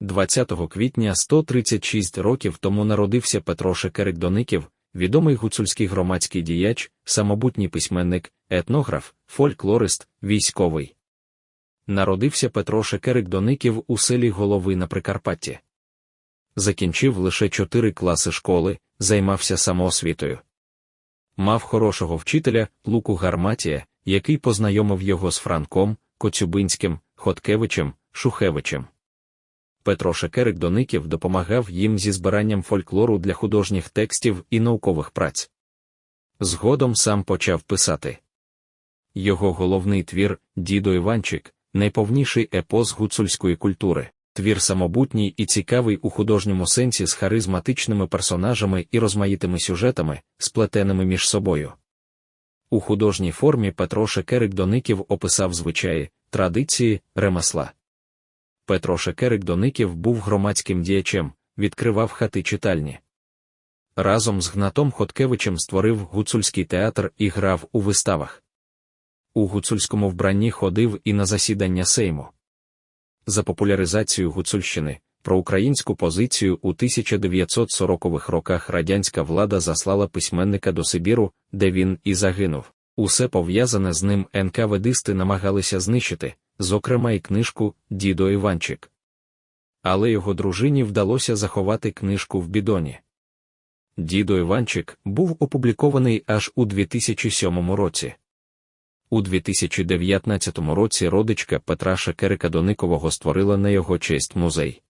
20 квітня 136 років тому народився Петро Шекерик Доників, відомий гуцульський громадський діяч, самобутній письменник, етнограф, фольклорист, військовий. Народився Петро Шекерик Доників у селі Голови на Прикарпатті. Закінчив лише чотири класи школи, займався самоосвітою. Мав хорошого вчителя Луку Гарматія, який познайомив його з Франком, Коцюбинським, Хоткевичем, Шухевичем. Петро Шекерик Доників допомагав їм зі збиранням фольклору для художніх текстів і наукових праць. Згодом сам почав писати. Його головний твір Дідо Іванчик, найповніший епос гуцульської культури, твір самобутній і цікавий у художньому сенсі з харизматичними персонажами і розмаїтими сюжетами, сплетеними між собою. У художній формі Петро Шекерик Доників описав звичаї, традиції, ремесла. Петро Шекерик Доників був громадським діячем, відкривав хати читальні. Разом з Гнатом Хоткевичем створив гуцульський театр і грав у виставах. У гуцульському вбранні ходив і на засідання Сейму. За популяризацію Гуцульщини, про українську позицію у 1940-х роках радянська влада заслала письменника до Сибіру, де він і загинув. Усе пов'язане з ним НКВДисти намагалися знищити, зокрема й книжку Дідо Іванчик. Але його дружині вдалося заховати книжку в бідоні. Дідо Іванчик був опублікований аж у 2007 році. У 2019 році родичка Петра Шекерика Доникового створила на його честь музей.